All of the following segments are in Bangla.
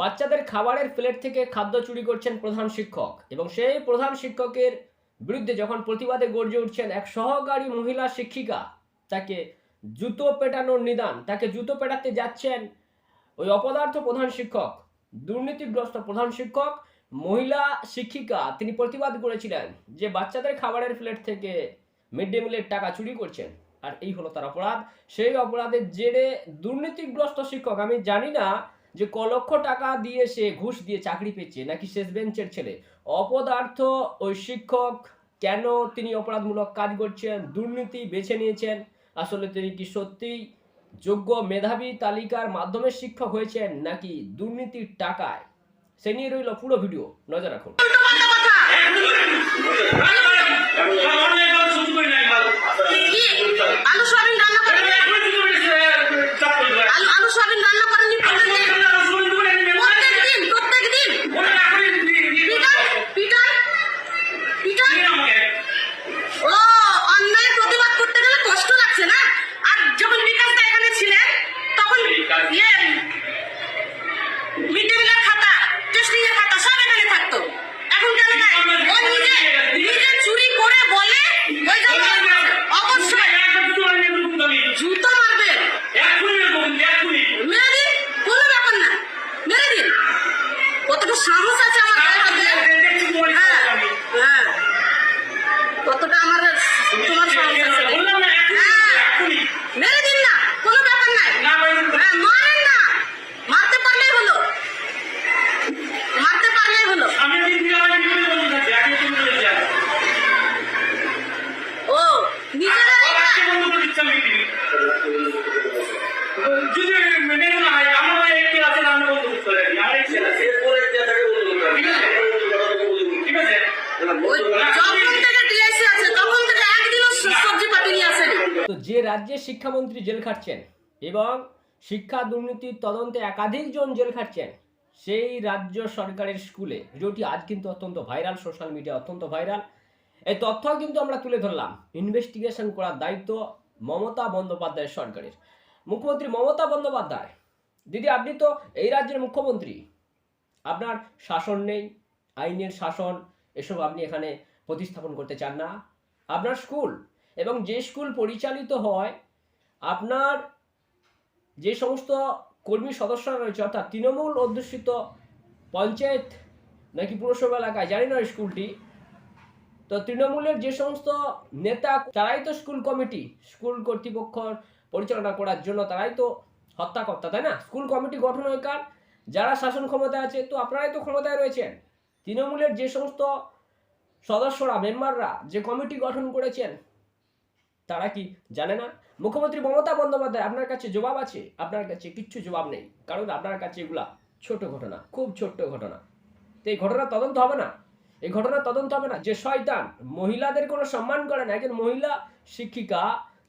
বাচ্চাদের খাবারের প্লেট থেকে খাদ্য চুরি করছেন প্রধান শিক্ষক এবং সেই প্রধান শিক্ষকের বিরুদ্ধে যখন প্রতিবাদে গর্জে উঠছেন এক সহকারী মহিলা শিক্ষিকা, তাকে জুতো পেটানোর নিদান, তাকে জুতো পেটাতে যাচ্ছেন ওই অপদার্থ প্রধান শিক্ষক, দুর্নীতিগ্রস্ত প্রধান শিক্ষক, মহিলা শিক্ষিকা। তিনি প্রতিবাদ করেছিলেন যে বাচ্চাদের খাবারের প্লেট থেকে মিড ডে মিলের টাকা চুরি করছেন। আর এই হলো তার অপরাধ। সেই অপরাধের জেরে দুর্নীতিগ্রস্ত শিক্ষক, আমি জানি না যে ক লক্ষ টাকা দিয়ে সে ঘুষ দিয়ে চাকরি পেয়েছে নাকি শেষ বেঞ্চের ছেলে? অপদার্থ ওই শিক্ষক কেন তিনি অপরাধমূলক কাজ করছেন দুর্নীতি বেছে নিয়েছেন? আসলে তিনি কি সত্যিই যোগ্য মেধাবী তালিকার মাধ্যমে শিক্ষক হয়েছেন নাকি দুর্নীতির টাকায়? সে নিয়ে রইল পুরো ভিডিও নজর রাখুন। আলু সয়াবিন রান্না আলু আলু সয়াবিন রান্না করেননি প্রত্যেক দিন প্রত্যেক দিন পিটার পিটার পিটার ও অন্যায় প্রতিবাদ করতে গেলে কষ্ট লাগছে না আর যখন বিকাশদা এখানে ছিলেন তখন ইয়ে মিড ডে মিলের খাতা টেস্টিং এর খাতা সব এখানে থাকতো এখন কেন নাই ও নিজে নিজে চুরি করে বলে ওই জন্য অবশ্যই জুতো মারবেন মেরে দিন কোনো ব্যাপার না মেরে দিন কতটা সাহস আছে আমার গায়ে হাতে হ্যাঁ হ্যাঁ কতটা আমার তোমার সাহস আছে? হ্যাঁ মেরে দিন না কোনো ব্যাপার নাই। হ্যাঁ মারেন না। মারতে পারলেই হলো। মারতে পারলেই হলো। ও নিজেরাই যদি মেনে না হয় আমার একটি আছে রান্না বন্ধ করতে পারে। আমার একটি আছে ঠিক আছে ওই যখন থেকে টিআইসি আছে তখন থেকে একদিনও সবজি পাতি নিয়ে আসেনি তো যে রাজ্যের শিক্ষামন্ত্রী জেল খাটছেন এবং শিক্ষা দুর্নীতির তদন্তে একাধিক জন জেল খাটছেন, সেই রাজ্য সরকারের স্কুলে। ভিডিওটি আজ কিন্তু অত্যন্ত ভাইরাল, সোশ্যাল মিডিয়া অত্যন্ত ভাইরাল। এই তথ্য কিন্তু আমরা তুলে ধরলাম। ইনভেস্টিগেশন করার দায়িত্ব মমতা বন্দ্যোপাধ্যায়ের সরকারের। মুখ্যমন্ত্রী মমতা বন্দ্যোপাধ্যায়, দিদি আপনি তো এই রাজ্যের মুখ্যমন্ত্রী। আপনার শাসন নেই, আইনের শাসন, এসব আপনি এখানে প্রতিস্থাপন করতে চান না। আপনার স্কুল এবং যে স্কুল পরিচালিত হয়, আপনার যে সমস্ত কর্মী সদস্যরা রয়েছে, অর্থাৎ তৃণমূল অধ্যুষিত পঞ্চায়েত নাকি পুরসভা এলাকায়, জানি না স্কুলটি, তো তৃণমূলের যে সমস্ত নেতা, তারাই তো স্কুল কমিটি, স্কুল কর্তৃপক্ষ পরিচালনা করার জন্য তারাই তো হত্যাকর্তা, তাই না? স্কুল কমিটি গঠন হয় কার যারা শাসন ক্ষমতায় আছে, তো আপনারাই তো ক্ষমতায় রয়েছেন। তৃণমূলের যে সমস্ত সদস্যরা, মেম্বাররা, যে কমিটি গঠন করেছেন তারা কি জানে না? মুখ্যমন্ত্রী মমতা বন্দ্যোপাধ্যায়, আপনার কাছে জবাব আছে? আপনার কাছে কিচ্ছু জবাব নেই। কারণ আপনার কাছে এগুলা ছোট ঘটনা, খুব ছোট্ট ঘটনা। তো এই ঘটনা তদন্ত হবে না। এই ঘটনা তদন্ত হবে না। যে শয়তান মহিলাদের কোনো সম্মান করে না, একজন মহিলা শিক্ষিকা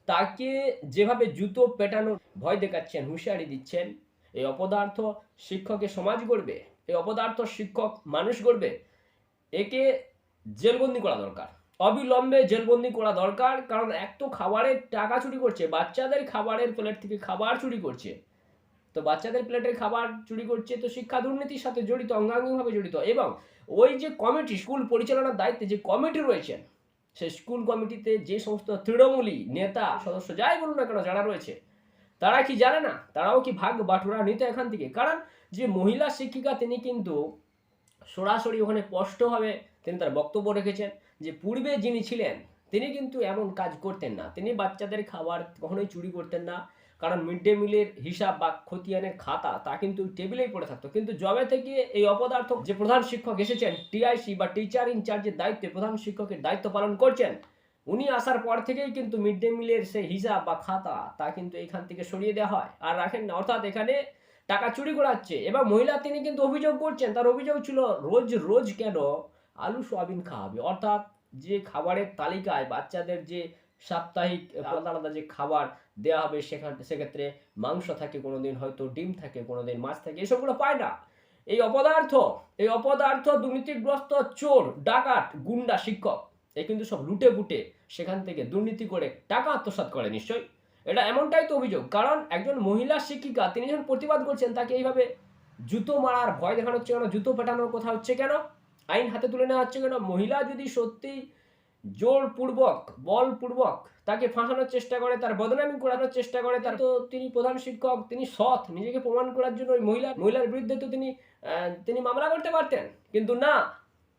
তাকে যেভাবে জুতো পেটানোর ভয় দেখাচ্ছেন, হুঁশিয়ারি দিচ্ছেন, এই অপদার্থ শিক্ষকের সমাজ গড়বে, এই অপদার্থ শিক্ষক মানুষ গড়বে, একে জেলবন্দি করা দরকার। অবিলম্বে জেলবন্দি করা দরকার, কারণ এক তো খাবারের টাকা চুরি করছে, বাচ্চাদের খাবারের প্লেট থেকে খাবার চুরি করছে। তো বাচ্চাদের প্লেটের খাবার চুরি করছে, তো শিক্ষা দুর্নীতির সাথে জড়িত, অঙ্গাঙ্গিভাবে জড়িত এবং ওই যে কমিটি স্কুল পরিচালনার দায়িত্বে যে কমিটি রয়েছেন, সেই স্কুল কমিটিতে যে সমস্ত তৃণমূলী নেতা, সদস্য যাই বলুন না কেন, যারা রয়েছে, তারা কি জানে না? তারাও কি ভাগ বাটুরা নিত এখান থেকে? কারণ যে মহিলা শিক্ষিকা, তিনি কিন্তু সরাসরি ওখানে স্পষ্টভাবে তিনি তার বক্তব্য রেখেছেন। যে পূর্বে যিনি ছিলেন, তিনি কিন্তু এমন কাজ করতেন না। তিনি বাচ্চাদের খাবার কখনোই চুরি করতেন না। কারণ মিড ডে মিলের হিসাব বা খতিয়ানের খাতা, তা কিন্তু টেবিলেই পড়ে থাকতো। কিন্তু জবে থেকে এই অপদার্থ যে প্রধান শিক্ষক এসেছেন, টিআইসি বা টিচার ইনচার্জের দায়িত্বে প্রধান শিক্ষকের দায়িত্ব পালন করছেন, উনি আসার পর থেকেই কিন্তু মিড ডে মিলের সেই হিসাব বা খাতা, তা কিন্তু এখান থেকে সরিয়ে দেওয়া হয়। আর রাখেন না, অর্থাৎ এখানে টাকা চুরি করাচ্ছে। এবং মহিলা, তিনি কিন্তু অভিযোগ করছেন, তার অভিযোগ ছিল, রোজ রোজ কেন আলু সোয়াবিন খাওয়াবে। অর্থাৎ যে খাবারের তালিকায় বাচ্চাদের যে সাপ্তাহিক আলাদা আলাদা যে খাবার দেওয়া হবে সেখান সেক্ষেত্রে মাংস থাকে কোনোদিন হয়তো ডিম থাকে কোনোদিন মাছ থাকে এসবগুলো পায় না। এই অপদার্থ এই অপদার্থ দুর্নীতিগ্রস্ত চোর ডাকাত গুন্ডা শিক্ষক এ কিন্তু সব লুটে বুটে সেখান থেকে দুর্নীতি করে টাকা আত্মসাৎ করে নিশ্চয়ই। এটা এমনটাই তো অভিযোগ কারণ একজন মহিলা শিক্ষিকা তিনি যখন প্রতিবাদ করছেন তাকে এইভাবে জুতো মারার ভয় দেখানো হচ্ছে কেন? জুতো পেটানোর কথা হচ্ছে কেন? আইন হাতে তুলে নেওয়া হচ্ছে কেন? মহিলা যদি সত্যি জোরপূর্বক, বলপূর্বক তাকে ফাঁসানোর চেষ্টা করে, তার বদনামি করানোর চেষ্টা করে, তার তো তিনি প্রধান শিক্ষক, তিনি সৎ, নিজেকে প্রমাণ করার জন্য ওই মহিলা, মহিলার বিরুদ্ধে তো তিনি তিনি মামলা করতে পারতেন। কিন্তু না,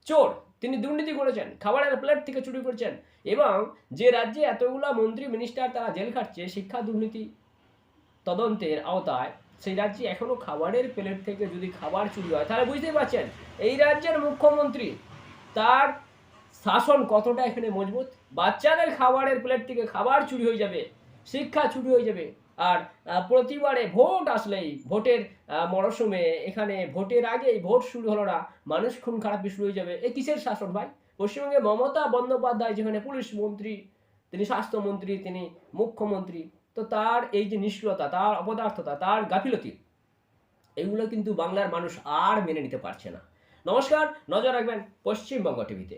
চোর, তিনি দুর্নীতি করেছেন, খাবারের প্লেট থেকে চুরি করেছেন এবং যে রাজ্যে এতগুলা মন্ত্রী মিনিস্টার তারা জেল খাটছে, শিক্ষা দুর্নীতি তদন্তের আওতায় সেই রাজ্যে এখনও খাবারের প্লেট থেকে যদি খাবার চুরি হয়, তাহলে বুঝতেই পারছেন, এই রাজ্যের মুখ্যমন্ত্রী তার শাসন কতটা এখানে মজবুত? বাচ্চাদের খাবারের প্লেট থেকে খাবার চুরি হয়ে যাবে, শিক্ষা চুরি হয়ে যাবে, আর প্রতিবারে ভোট আসলেই, ভোটের মরশুমে, এখানে ভোটের আগেই ভোট শুরু হলো না, মানুষ খুন খারাপি শুরু হয়ে যাবে এই কিসের শাসন ভাই? পশ্চিমবঙ্গে মমতা বন্দ্যোপাধ্যায় যেখানে পুলিশ মন্ত্রী, তিনি স্বাস্থ্যমন্ত্রী, তিনি মুখ্যমন্ত্রী তো তার এই যে নিষ্ঠুলতা তার অপদার্থতা, তার গাফিলতি, এগুলো কিন্তু বাংলার মানুষ আর মেনে নিতে পারছে না। নমস্কার, নজর রাখবেন পশ্চিমবঙ্গ টিভিতে।